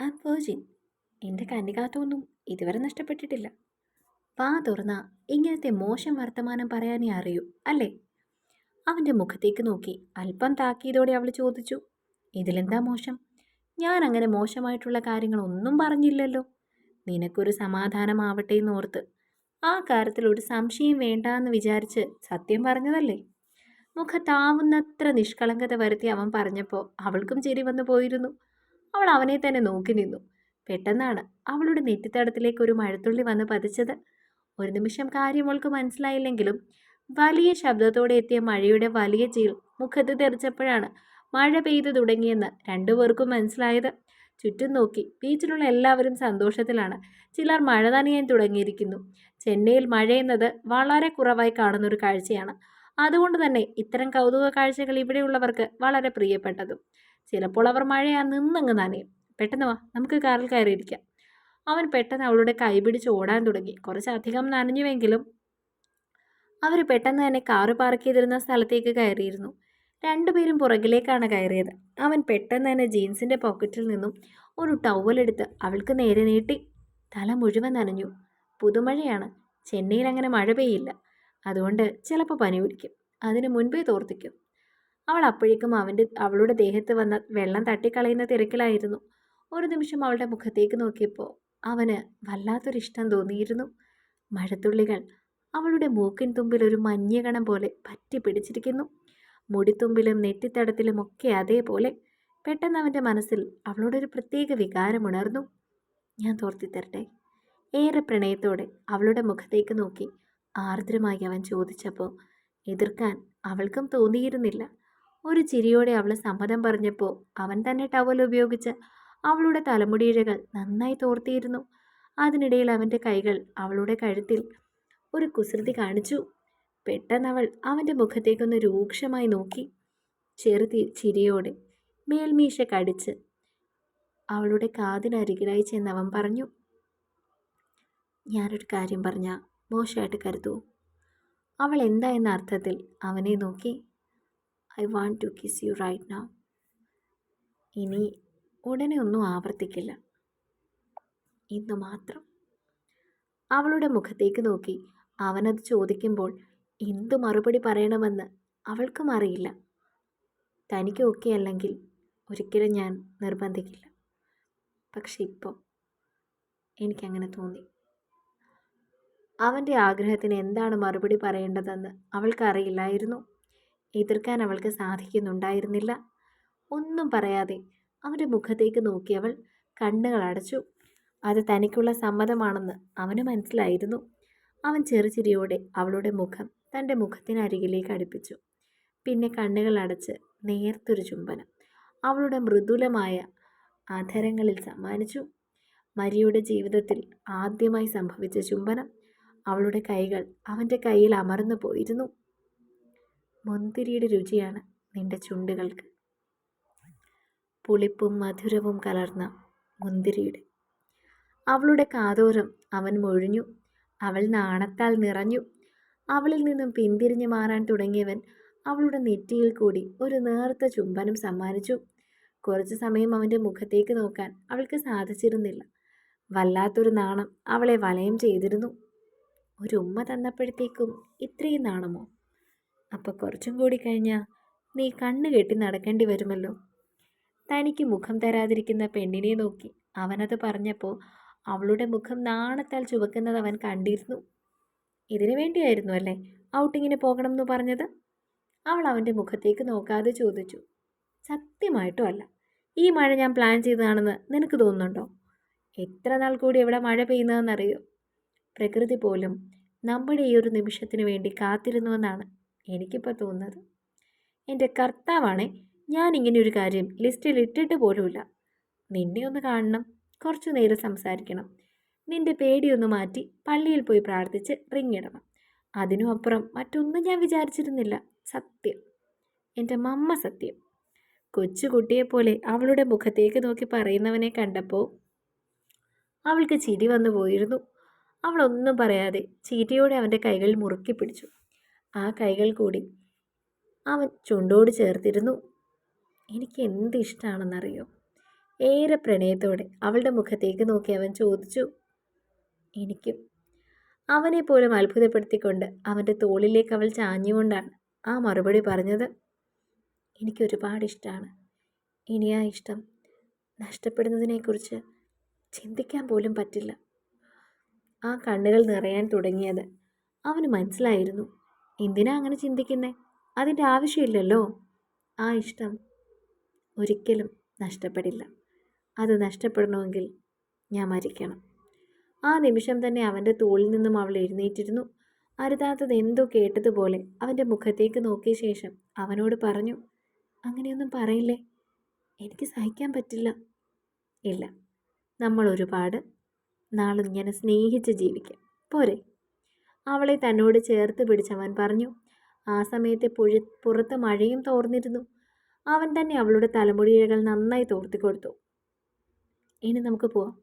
ആം virgin എന്റെ കന്നികാത്തൊന്നും ഇതുവരെ നഷ്ടപ്പെട്ടിട്ടില്ല. വാ തുറന്ന ഇങ്ങനത്തെ മോശം വർത്തമാനം പറയാനേ അറിയൂ അല്ലേ? അവന്റെ മുഖത്തേക്ക് നോക്കി അല്പം താക്കിയതോടെ അവൾ ചോദിച്ചു ഇതിലെന്താ മോശം? ഞാൻ അങ്ങനെ മോശമായിട്ടുള്ള കാര്യങ്ങളൊന്നും പറഞ്ഞില്ലല്ലോ. നിനക്കൊരു സമാധാനമാവട്ടെ എന്നോർത്ത്. ആ കാര്യത്തിൽ ഒരു സംശയം വേണ്ട എന്ന് വിചാരിച്ച് സത്യം പറഞ്ഞതല്ലേ? മുഖത്താവുന്നത്ര നിഷ്കളങ്കത വരുത്തി അവൻ പറഞ്ഞപ്പോൾ അവൾക്കും ചിരി വന്നു പോയിരുന്നു. അവൾ അവനെ തന്നെ നോക്കി നിന്നു. പെട്ടെന്നാണ് അവളുടെ നെറ്റിത്തടത്തിലേക്ക് ഒരു മഴത്തുള്ളി വന്ന് പതിച്ചത്. ഒരു നിമിഷം കാര്യം അവൾക്ക് മനസ്സിലായില്ലെങ്കിലും വലിയ ശബ്ദത്തോടെ എത്തിയ മഴയുടെ വലിയ ചീൽ മുഖത്ത് തെറിച്ചപ്പോഴാണ് മഴ പെയ്തു തുടങ്ങിയെന്ന് രണ്ടുപേർക്കും മനസ്സിലായത്. ചുറ്റും നോക്കി ബീച്ചിലുള്ള എല്ലാവരും സന്തോഷത്തിലാണ്. ചിലർ മഴ നനയാൻ തുടങ്ങിയിരിക്കുന്നു. ചെന്നൈയിൽ മഴയെന്നത് വളരെ കുറവായി കാണുന്ന ഒരു കാഴ്ചയാണ്. അതുകൊണ്ട് തന്നെ ഇത്തരം കൗതുക കാഴ്ചകൾ ഇവിടെയുള്ളവർക്ക് വളരെ പ്രിയപ്പെട്ടതും. ചിലപ്പോൾ അവർ മഴയാ നിന്നങ്ങ് നനയും. പെട്ടെന്ന് വാ നമുക്ക് കാറിൽ കയറിയിരിക്കാം. അവൻ പെട്ടെന്ന് അവളുടെ കൈ പിടിച്ച് ഓടാൻ തുടങ്ങി. കുറച്ചധികം നനഞ്ഞുവെങ്കിലും അവർ പെട്ടെന്ന് തന്നെ കാറ് പാർക്ക് ചെയ്തിരുന്ന സ്ഥലത്തേക്ക് കയറിയിരുന്നു. രണ്ടുപേരും പുറകിലേക്കാണ് കയറിയത്. അവൻ പെട്ടെന്ന് തന്നെ ജീൻസിന്റെ പോക്കറ്റിൽ നിന്നും ഒരു ടവലെടുത്ത് അവൾക്ക് നേരെ നീട്ടി തല മുഴുവൻ നനഞ്ഞു. പുതുമഴയാണ് ചെന്നൈയിൽ അങ്ങനെ മഴ പെയ്യില്ല. അതുകൊണ്ട് ചിലപ്പോൾ പനി പിടിക്കും. അതിന് മുൻപേ തോർത്തിക്കും. അവൾ അപ്പോഴേക്കും അവന്റെ അവളുടെ ദേഹത്ത് വന്ന വെള്ളം തട്ടിക്കളയുന്ന തിരക്കിലായിരുന്നു. ഒരു നിമിഷം അവളുടെ മുഖത്തേക്ക് നോക്കിയപ്പോൾ അവന് വല്ലാത്തൊരിഷ്ടം തോന്നിയിരുന്നു. മഴത്തുള്ളികൾ അവളുടെ മൂക്കിൻ തുമ്പിൽ ഒരു മഞ്ഞകണം പോലെ പറ്റി പിടിച്ചിരിക്കുന്നു. മുടിത്തുമ്പിലും നെറ്റിത്തടത്തിലും ഒക്കെ അതേപോലെ. പെട്ടെന്ന് അവന്റെ മനസ്സിൽ അവളോടൊരു പ്രത്യേക വികാരം ഉണർന്നു. ഞാൻ തോർത്തിത്തരട്ടെ. ഏറെ പ്രണയത്തോടെ അവളുടെ മുഖത്തേക്ക് നോക്കി ആർദ്രമായി അവൻ ചോദിച്ചപ്പോൾ എതിർക്കാൻ അവൾക്കും തോന്നിയിരുന്നില്ല. ഒരു ചിരിയോടെ അവൾ സമ്മതം പറഞ്ഞപ്പോൾ അവൻ തന്നെ ടവൽ ഉപയോഗിച്ച് അവളുടെ തലമുടിയിഴകൾ നന്നായി തോർത്തിയിരുന്നു. അതിനിടയിൽ അവന്റെ കൈകൾ അവളുടെ കഴുത്തിൽ ഒരു കുസൃതി കാണിച്ചു. പെട്ടെന്ന് അവൾ അവന്റെ മുഖത്തേക്കൊന്ന് രൂക്ഷമായി നോക്കി. ചെറുതി ചിരിയോടെ മേൽമീശ കടിച്ച് അവളുടെ കാതിനരികിലായി ചെന്നവൻ പറഞ്ഞു ഞാനൊരു കാര്യം പറഞ്ഞ മോശമായിട്ട് കരുതൂ. അവൾ എന്താ എന്ന അർത്ഥത്തിൽ അവനെ നോക്കി. I want to kiss you right now. ഇനി ഉടനെ ഒന്നും ആവർത്തിക്കില്ല. ഇന്ന് മാത്രം. അവളുടെ മുഖത്തേക്ക് നോക്കി. അവനത് ചോദിക്കുമ്പോൾ എന്തു മറുപടി പറയണമെന്ന് അവൾക്കും അറിയില്ല. തനിക്ക് ഓക്കെ അല്ലെങ്കിൽ ഒരിക്കലും ഞാൻ നിർബന്ധിക്കില്ല. പക്ഷെ ഇപ്പോൾ എനിക്കങ്ങനെ തോന്നി. അവന്റെ ആഗ്രഹത്തിന് എന്താണ് മറുപടി പറയേണ്ടതെന്ന് അവൾക്കറിയില്ലായിരുന്നു. എതിർക്കാൻ അവൾക്ക് സാധിക്കുന്നുണ്ടായിരുന്നില്ല. ഒന്നും പറയാതെ അവന്റെ മുഖത്തേക്ക് നോക്കിയവൾ കണ്ണുകൾ അടച്ചു. അത് തനിക്കുള്ള സമ്മതമാണെന്ന് അവന് മനസ്സിലായിരുന്നു. അവൻ ചെറുചിരിയോടെ അവളുടെ മുഖം തന്റെ മുഖത്തിനരികിലേക്ക് അടുപ്പിച്ചു. പിന്നെ കണ്ണുകൾ അടച്ച് നേർത്തൊരു ചുംബനം. അവളുടെ മൃദുലമായ അധരങ്ങളിൽ സമ്മാനിച്ചു. മരിയുടെ ജീവിതത്തിൽ ആദ്യമായി സംഭവിച്ച ചുംബനം അവളുടെ കൈകൾ അവന്റെ കയ്യിൽ അമർന്നു പോയിരുന്നു. മുന്തിരിയുടെ രുചിയാണ് നിന്റെ ചുണ്ടുകൾക്ക്. പുളിപ്പും മധുരവും കലർന്ന മുന്തിരിയുടെ. അവളുടെ കാതോരം അവൻ മൊഴിഞ്ഞു. അവൾ നാണത്താൽ നിറഞ്ഞു. അവളിൽ നിന്നും പിന്തിരിഞ്ഞു മാറാൻ തുടങ്ങിയവൻ അവളുടെ നെറ്റിയിൽ കൂടി ഒരു നേർത്ത ചുംബനം സമ്മാനിച്ചു. കുറച്ചു സമയം അവന്റെ മുഖത്തേക്ക് നോക്കാൻ അവൾക്ക് സാധിച്ചിരുന്നില്ല. വല്ലാത്തൊരു നാണം അവളെ വലയം ചെയ്തിരുന്നു. ഒരു ഉമ്മ തന്നപ്പോഴത്തേക്കും ഇത്രയും നാണമോ? അപ്പോൾ കുറച്ചും കൂടി കഴിഞ്ഞാൽ നീ കണ്ണ് കെട്ടി നടക്കേണ്ടി വരുമല്ലോ. തനിക്ക് മുഖം തരാതിരിക്കുന്ന പെണ്ണിനെ നോക്കി അവനത് പറഞ്ഞപ്പോൾ അവളുടെ മുഖം നാണത്താൽ ചുവക്കുന്നത് അവൻ കണ്ടിരുന്നു. ഇതിനു വേണ്ടിയായിരുന്നു അല്ലേ ഔട്ടിങ്ങിന് പോകണം എന്ന് പറഞ്ഞത്? അവൾ അവന്റെ മുഖത്തേക്ക് നോക്കാതെ ചോദിച്ചു. സത്യമായിട്ടും അല്ല. ഈ മഴ ഞാൻ പ്ലാൻ ചെയ്തതാണെന്ന് നിനക്ക് തോന്നുന്നുണ്ടോ? എത്ര നാൾ കൂടി ഇവിടെ മഴ പെയ്യുന്നതെന്നറിയോ? പ്രകൃതി പോലും നമ്മുടെ ഈ ഒരു നിമിഷത്തിന് വേണ്ടി കാത്തിരുന്നുവെന്നാണ് എനിക്കിപ്പോൾ തോന്നുന്നത് എന്റെ കർത്താവാണേ ഞാൻ ഇങ്ങനെ ഒരു കാര്യം ലിസ്റ്റിൽ ഇട്ടിട്ട് പോലുമില്ല. നിന്നെ ഒന്ന് കാണണം കുറച്ചു നേരം സംസാരിക്കണം. നിന്റെ പേടിയൊന്ന് മാറ്റി പള്ളിയിൽ പോയി പ്രാർത്ഥിച്ച് റിങ് ഇടണം. അതിനും അപ്പുറം മറ്റൊന്നും ഞാൻ വിചാരിച്ചിരുന്നില്ല. സത്യം. എന്റെ മമ്മ സത്യം. കൊച്ചുകുട്ടിയെപ്പോലെ അവളുടെ മുഖത്തേക്ക് നോക്കി പറയുന്നവനെ കണ്ടപ്പോൾ അവൾക്ക് ചിരി വന്നു പോയിരുന്നു. അവളൊന്നും പറയാതെ ചീറ്റയോടെ അവന്റെ കൈകളിൽ മുറുക്കി പിടിച്ചു. ആ കൈകൾ കൂടി. അവൻ ചുണ്ടോട് ചേർത്തിരുന്നു. എനിക്ക് എന്ത് ഇഷ്ടമാണെന്നറിയോ ഏറെ പ്രണയത്തോടെ അവളുടെ മുഖത്തേക്ക് നോക്കി അവൻ ചോദിച്ചു. എനിക്കും. അവനെ പോലും അത്ഭുതപ്പെടുത്തിക്കൊണ്ട് അവന്റെ തോളിലേക്ക് അവൾ ചാഞ്ഞുകൊണ്ടാണ് ആ മറുപടി പറഞ്ഞത്. എനിക്കൊരുപാട് ഇഷ്ടമാണ് ഇനി ആ ഇഷ്ടം നഷ്ടപ്പെടുന്നതിനെക്കുറിച്ച് ചിന്തിക്കാൻ പോലും പറ്റില്ല. ആ കണ്ണുകൾ നിറയാൻ തുടങ്ങിയത് അവന് മനസ്സിലായിരുന്നു. എന്തിനാ അങ്ങനെ ചിന്തിക്കുന്നേ? അതിന്റെ ആവശ്യമില്ലല്ലോ. ആ ഇഷ്ടം ഒരിക്കലും നഷ്ടപ്പെടില്ല. അത് നഷ്ടപ്പെടണമെങ്കിൽ ഞാൻ മരിക്കണം. ആ നിമിഷം തന്നെ അവന്റെ തോളിൽ നിന്നും അവൾ എഴുന്നേറ്റിരുന്നു. അരുതാത്തത് എന്തോ കേട്ടതുപോലെ അവന്റെ മുഖത്തേക്ക് നോക്കിയ ശേഷം അവനോട് പറഞ്ഞു അങ്ങനെയൊന്നും പറയില്ലേ? എനിക്ക് സഹിക്കാൻ പറ്റില്ല. ഇല്ല. നമ്മൾ ഒരുപാട് നാളിങ്ങനെ സ്നേഹിച്ച് ജീവിക്കാം. പോരെ. അവളെ തന്നോട് ചേർത്ത് പിടിച്ചവൻ പറഞ്ഞു ആ സമയത്തെ പുഴ പുറത്ത് മഴയും തോർന്നിരുന്നു. അവൻ തന്നെ അവളുടെ തലമുടിയിഴകൾ നന്നായി തോർത്തി കൊടുത്തു. ഇനി നമുക്ക് പോവാം.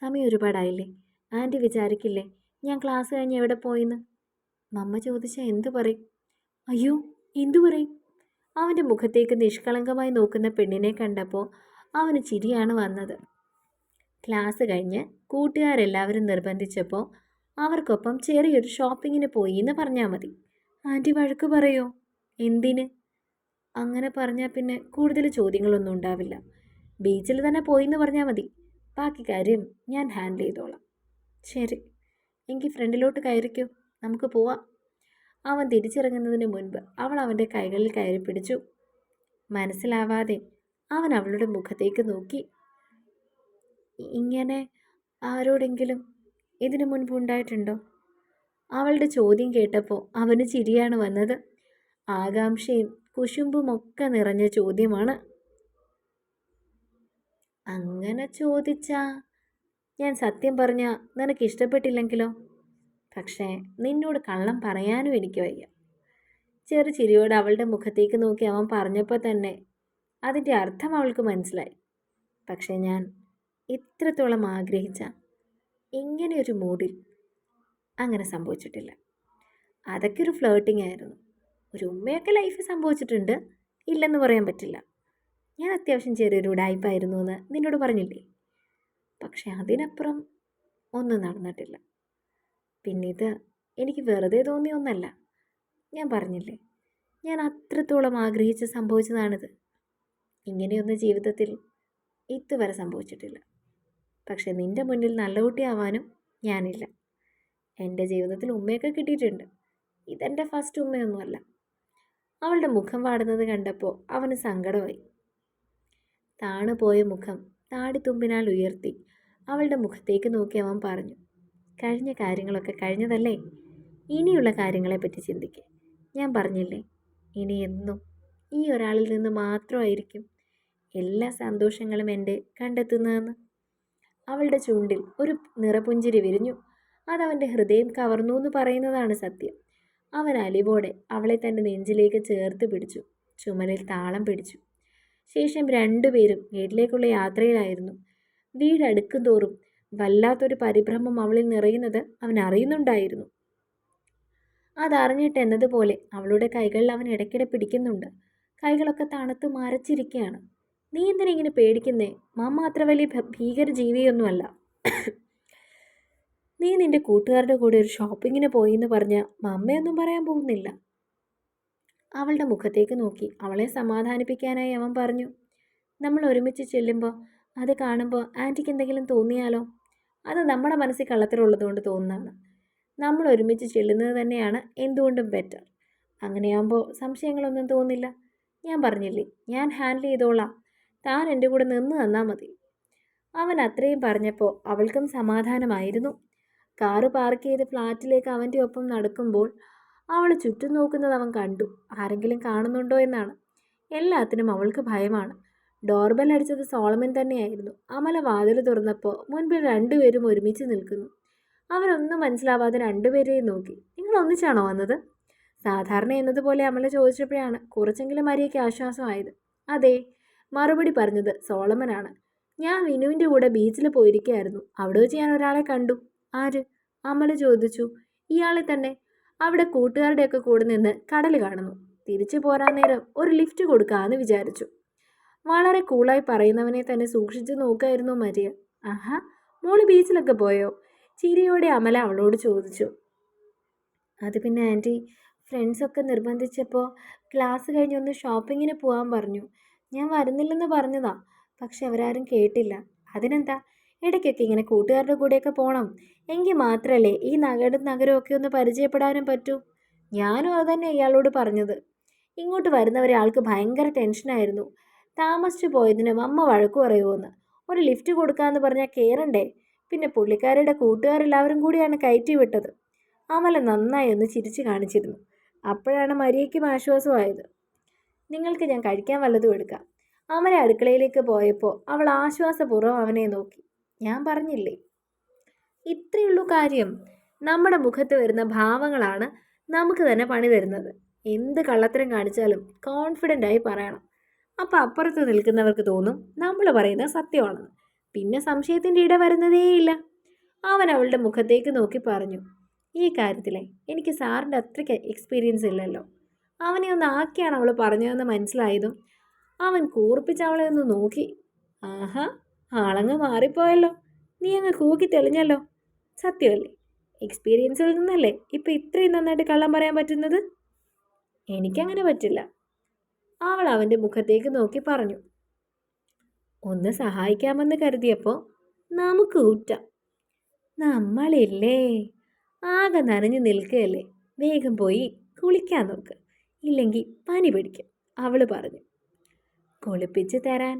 സമയം ഒരുപാടായില്ലേ? ആന്റി വിചാരിക്കില്ലേ ഞാൻ ക്ലാസ് കഴിഞ്ഞ് എവിടെ പോയിന്ന്? മമ്മ ചോദിച്ചാൽ എന്തു പറയും? അയ്യോ എന്തു പറയും? അവന്റെ മുഖത്തേക്ക് നിഷ്കളങ്കമായി നോക്കുന്ന പെണ്ണിനെ കണ്ടപ്പോൾ അവന് ചിരിയാണ് വന്നത്. ക്ലാസ് കഴിഞ്ഞ് കൂട്ടുകാരെല്ലാവരും നിർബന്ധിച്ചപ്പോൾ അവർക്കൊപ്പം ചെറിയൊരു ഷോപ്പിങ്ങിന് പോയി എന്ന് പറഞ്ഞാൽ മതി. ആന്റി വഴക്ക് പറയോ? എന്തിന്? അങ്ങനെ പറഞ്ഞാൽ പിന്നെ കൂടുതൽ ചോദ്യങ്ങളൊന്നും ഉണ്ടാവില്ല. ബീച്ചിൽ തന്നെ പോയി എന്ന് പറഞ്ഞാൽ മതി. ബാക്കി കാര്യം ഞാൻ ഹാൻഡിൽ ചെയ്തോളാം. ശരി. എങ്കിൽ ഫ്രണ്ടിലോട്ട് കയറിക്കോ. നമുക്ക് പോവാം. അവൻ തിരിച്ചിറങ്ങുന്നതിന് മുൻപ് അവൾ അവന്റെ കൈകളിൽ കയറി പിടിച്ചു. മനസ്സിലാവാതെ അവൻ അവളുടെ മുഖത്തേക്ക് നോക്കി. ഇങ്ങനെ ആരോടെങ്കിലും ഇതിനു മുൻപ് ഉണ്ടായിട്ടുണ്ടോ? അവളുടെ ചോദ്യം കേട്ടപ്പോൾ അവന് ചിരിയാണ് വന്നത്. ആകാംക്ഷയും കുശുമ്പുമൊക്കെ നിറഞ്ഞ ചോദ്യമാണ്. അങ്ങനെ ചോദിച്ചാ? ഞാൻ സത്യം പറഞ്ഞ നിനക്ക് ഇഷ്ടപ്പെട്ടില്ലെങ്കിലോ? പക്ഷേ നിന്നോട് കള്ളം പറയാനും എനിക്ക് വയ്യ. ചെറു ചിരിയോട് അവളുടെ മുഖത്തേക്ക് നോക്കി അവൻ പറഞ്ഞപ്പോൾ തന്നെ അതിന്റെ അർത്ഥം അവൾക്ക് മനസ്സിലായി. പക്ഷേ ഞാൻ ഇത്രത്തോളം ആഗ്രഹിച്ച ഇങ്ങനെയൊരു മൂഡിൽ അങ്ങനെ സംഭവിച്ചിട്ടില്ല. അതൊക്കെ ഒരു ഫ്ലേട്ടിംഗ് ആയിരുന്നു. ഒരു ഉമ്മയൊക്കെ ലൈഫ് സംഭവിച്ചിട്ടുണ്ട്. ഇല്ലെന്ന് പറയാൻ പറ്റില്ല. ഞാൻ അത്യാവശ്യം ചെറിയൊരു ഉടായ്പായിരുന്നു എന്ന് നിന്നോട് പറഞ്ഞില്ലേ? പക്ഷെ അതിനപ്പുറം ഒന്നും നടന്നിട്ടില്ല. പിന്നെ ഇത് എനിക്ക് വെറുതെ തോന്നിയ ഒന്നല്ല. ഞാൻ പറഞ്ഞില്ലേ? ഞാൻ അത്രത്തോളം ആഗ്രഹിച്ച് സംഭവിച്ചതാണിത്. ഇങ്ങനെയൊന്നും ജീവിതത്തിൽ ഇതുവരെ സംഭവിച്ചിട്ടില്ല. പക്ഷെ നിന്റെ മുന്നിൽ നല്ല കുട്ടിയാവാനും ഞാനില്ല. എന്റെ ജീവിതത്തിൽ ഉമ്മയൊക്കെ കിട്ടിയിട്ടുണ്ട്. ഇതെന്റെ ഫസ്റ്റ് ഉമ്മയൊന്നുമല്ല. അവളുടെ മുഖം വാടുന്നത് കണ്ടപ്പോൾ അവന് സങ്കടമായി. താണുപോയ മുഖം താടിത്തുമ്പിനാൽ ഉയർത്തി അവളുടെ മുഖത്തേക്ക് നോക്കി അവൻ പറഞ്ഞു കഴിഞ്ഞ കാര്യങ്ങളൊക്കെ കഴിഞ്ഞതല്ലേ? ഇനിയുള്ള കാര്യങ്ങളെപ്പറ്റി ചിന്തിക്കുക ഞാൻ പറഞ്ഞില്ലേ ഇനി എന്നും ഈ ഒരാളിൽ നിന്ന് മാത്രമായിരിക്കും എല്ലാ സന്തോഷങ്ങളും എന്റെ കണ്ടെത്തുന്നതെന്ന്? അവളുടെ ചുണ്ടിൽ ഒരു നിറപുഞ്ചിരി വിരിഞ്ഞു. അതവന്റെ ഹൃദയം കവർന്നു എന്ന് പറയുന്നതാണ് സത്യം. അവൻ അലിവോടെ അവളെ തന്റെ നെഞ്ചിലേക്ക് ചേർത്ത് പിടിച്ചു. ചുമലിൽ താളം പിടിച്ചു. ശേഷം രണ്ടുപേരും വീട്ടിലേക്കുള്ള യാത്രയിലായിരുന്നു. വീടടുക്കും തോറും വല്ലാത്തൊരു പരിഭ്രമം അവളിൽ നിറയുന്നത് അവൻ അറിയുന്നുണ്ടായിരുന്നു. അതറിഞ്ഞിട്ട് എന്നതുപോലെ അവളുടെ കൈകളിൽ അവൻ ഇടയ്ക്കിടെ പിടിക്കുന്നുണ്ട്. കൈകളൊക്കെ തണുത്ത് മരച്ചിരിക്കുകയാണ്. നീ എന്തിനാ ഇങ്ങനെ പേടിക്കുന്നേ? മാമ അത്ര വലിയ ഭീകര ജീവിയൊന്നുമല്ല. നീ നിന്റെ കൂട്ടുകാരുടെ കൂടെ ഒരു ഷോപ്പിങ്ങിന് പോയി എന്ന് പറഞ്ഞ മമ്മയൊന്നും പറയാൻ പോകുന്നില്ല. അവളുടെ മുഖത്തേക്ക് നോക്കി. അവളെ സമാധാനിപ്പിക്കാനായി അവൻ പറഞ്ഞു നമ്മൾ ഒരുമിച്ച് ചെല്ലുമ്പോൾ അത് കാണുമ്പോൾ ആന്റിക്ക് എന്തെങ്കിലും തോന്നിയാലോ? അത് നമ്മുടെ മനസ്സിൽ കള്ളത്തിലുള്ളതുകൊണ്ട് തോന്നുന്നതാണ്. നമ്മൾ ഒരുമിച്ച് ചെല്ലുന്നത് തന്നെയാണ് എന്തുകൊണ്ടും ബെറ്റർ അങ്ങനെയാകുമ്പോൾ സംശയങ്ങളൊന്നും തോന്നില്ല. ഞാൻ പറഞ്ഞില്ലേ ഞാൻ ഹാൻഡിൽ ചെയ്തോളാം. താൻ എന്റെ കൂടെ നിന്ന് തന്നാൽ മതി. അവൻ അത്രയും പറഞ്ഞപ്പോൾ അവൾക്കും സമാധാനമായിരുന്നു. കാറ് പാർക്ക് ചെയ്ത് ഫ്ലാറ്റിലേക്ക് അവന്റെ ഒപ്പം നടക്കുമ്പോൾ അവൾ ചുറ്റും നോക്കുന്നത് അവൻ കണ്ടു. ആരെങ്കിലും കാണുന്നുണ്ടോ എന്നാണ്. എല്ലാത്തിനും അവൾക്ക് ഭയമാണ്. ഡോർബെൽ അടിച്ചത് സോളമൻ തന്നെയായിരുന്നു. അമല വാതിൽ തുറന്നപ്പോൾ മുൻപിൽ രണ്ടുപേരും ഒരുമിച്ച് നിൽക്കുന്നു. അവരൊന്നും മനസ്സിലാവാതെ രണ്ടുപേരെയും നോക്കി. നിങ്ങൾ ഒന്നിച്ചാണോ വന്നത്? സാധാരണ എന്നതുപോലെ അമല ചോദിച്ചപ്പോഴാണ് കുറച്ചെങ്കിലും അരിയൊക്കെ ആശ്വാസമായത്. അതെ മറുപടി പറഞ്ഞത് സോളമനാണ്. ഞാൻ വിനുവിന്റെ കൂടെ ബീച്ചിൽ പോയിരിക്കുകയായിരുന്നു അവിടെ വെച്ച് ഞാൻ ഒരാളെ കണ്ടു. ആര്? അമൽ ചോദിച്ചു. ഇയാളെ തന്നെ. അവിടെ കൂട്ടുകാരുടെയൊക്കെ കൂടെ നിന്ന് കടൽ കാണുന്നു. തിരിച്ചു പോരാൻ നേരം ഒരു ലിഫ്റ്റ് കൊടുക്കാമെന്ന് വിചാരിച്ചു. വളരെ കൂളായി പറയുന്നവനെ തന്നെ സൂക്ഷിച്ചു നോക്കായിരുന്നു മരിയ. ആഹാ മോൾ ബീച്ചിലൊക്കെ പോയോ? ചിരിയോടെ അമല അവളോട് ചോദിച്ചു. അത് പിന്നെ ആന്റി ഫ്രണ്ട്സൊക്കെ നിർബന്ധിച്ചപ്പോൾ ക്ലാസ് കഴിഞ്ഞൊന്ന് ഷോപ്പിങ്ങിന് പോകാൻ പറഞ്ഞു. ഞാൻ വരുന്നില്ലെന്ന് പറഞ്ഞതാ. പക്ഷെ അവരാരും കേട്ടില്ല. അതിനെന്താ? ഇടയ്ക്കൊക്കെ ഇങ്ങനെ കൂട്ടുകാരുടെ കൂടെയൊക്കെ പോകണം എങ്കിൽ മാത്രമല്ലേ ഈ നഗരം നഗരമൊക്കെ ഒന്ന് പരിചയപ്പെടാനും പറ്റൂ? ഞാനും അത് തന്നെ ഇയാളോട് പറഞ്ഞത്. ഇങ്ങോട്ട് വരുന്നവരെ ആൾക്ക് ഭയങ്കര ടെൻഷനായിരുന്നു താമസിച്ചു പോയതിനും അമ്മ വഴക്കു പറയുമോന്ന് ഒരു ലിഫ്റ്റ് കൊടുക്കാമെന്ന് പറഞ്ഞാൽ കയറണ്ടേ പിന്നെ പുള്ളിക്കാരുടെ കൂട്ടുകാരെല്ലാവരും കൂടിയാണ് കയറ്റി വിട്ടത്. അമല നന്നായി ഒന്ന് ചിരിച്ചു കാണിച്ചിരുന്നു. അപ്പോഴാണ് മരിയയ്ക്കും ആശ്വാസമായത്. നിങ്ങൾക്ക് ഞാൻ കഴിക്കാൻ വല്ലതും എടുക്കാം. അമല അടുക്കളയിലേക്ക് പോയപ്പോൾ അവൾ ആശ്വാസപൂർവം അവനെ നോക്കി. ഞാൻ പറഞ്ഞില്ലേ? ഇത്രയുള്ളൂ കാര്യം. നമ്മുടെ മുഖത്ത് വരുന്ന ഭാവങ്ങളാണ് നമുക്ക് തന്നെ പണി തരുന്നത്. എന്ത് കള്ളത്തരം കാണിച്ചാലും കോൺഫിഡന്റ് ആയി പറയണം. അപ്പോൾ അപ്പുറത്ത് നിൽക്കുന്നവർക്ക് തോന്നും നമ്മൾ പറയുന്നത് സത്യമാണെന്ന്. പിന്നെ സംശയത്തിന്റെ ഇട വരുന്നതേയില്ല. അവൻ അവളുടെ മുഖത്തേക്ക് നോക്കി പറഞ്ഞു. ഈ കാര്യത്തിലെ എനിക്ക് സാറിന്റെ അത്രയ്ക്ക് എക്സ്പീരിയൻസ് ഇല്ലല്ലോ. അവനെ ഒന്ന് ആക്കിയാണ് അവൾ പറഞ്ഞതെന്ന് മനസ്സിലായതും അവൻ കൂർപ്പിച്ച് അവളെ ഒന്ന് നോക്കി. ആഹാ ആളങ്ങ് മാറിപ്പോയല്ലോ. നീ അങ്ങ് കൂക്കി തെളിഞ്ഞല്ലോ. സത്യമല്ലേ? എക്സ്പീരിയൻസിൽ നിന്നല്ലേ ഇപ്പം ഇത്രയും നന്നായിട്ട് കള്ളം പറയാൻ പറ്റുന്നത്? എനിക്കങ്ങനെ പറ്റില്ല. അവൾ അവന്റെ മുഖത്തേക്ക് നോക്കി പറഞ്ഞു. ഒന്ന് സഹായിക്കാമെന്ന് കരുതിയപ്പോൾ നമുക്ക് ഊറ്റാം. നമ്മളില്ലേ? ആകെ നനഞ്ഞു നിൽക്കുകയല്ലേ? വേഗം പോയി കുളിക്കാൻ നോക്ക്. ഇല്ലെങ്കിൽ പനി പിടിക്കും അവൾ പറഞ്ഞു. കുളിപ്പിച്ച് തരാൻ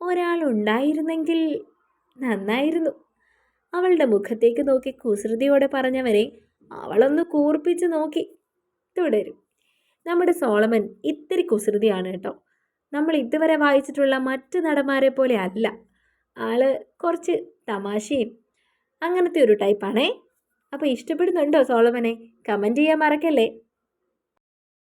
ഒരാളുണ്ടായിരുന്നെങ്കിൽ നന്നായിരുന്നു. അവളുടെ മുഖത്തേക്ക് നോക്കി കുസൃതിയോടെ പറഞ്ഞവരെ അവളൊന്ന് കൂർപ്പിച്ച് നോക്കി. തുടരും. നമ്മുടെ സോളമൻ ഇത്തിരി കുസൃതിയാണ് കേട്ടോ. നമ്മൾ ഇതുവരെ വായിച്ചിട്ടുള്ള മറ്റ് നടന്മാരെ പോലെ അല്ല. ആൾ കുറച്ച് തമാശയും അങ്ങനത്തെ ഒരു ടൈപ്പാണേ അപ്പോൾ ഇഷ്ടപ്പെടുന്നുണ്ടോ സോളമനെ? കമന്റ് ചെയ്യാൻ മറക്കല്ലേ?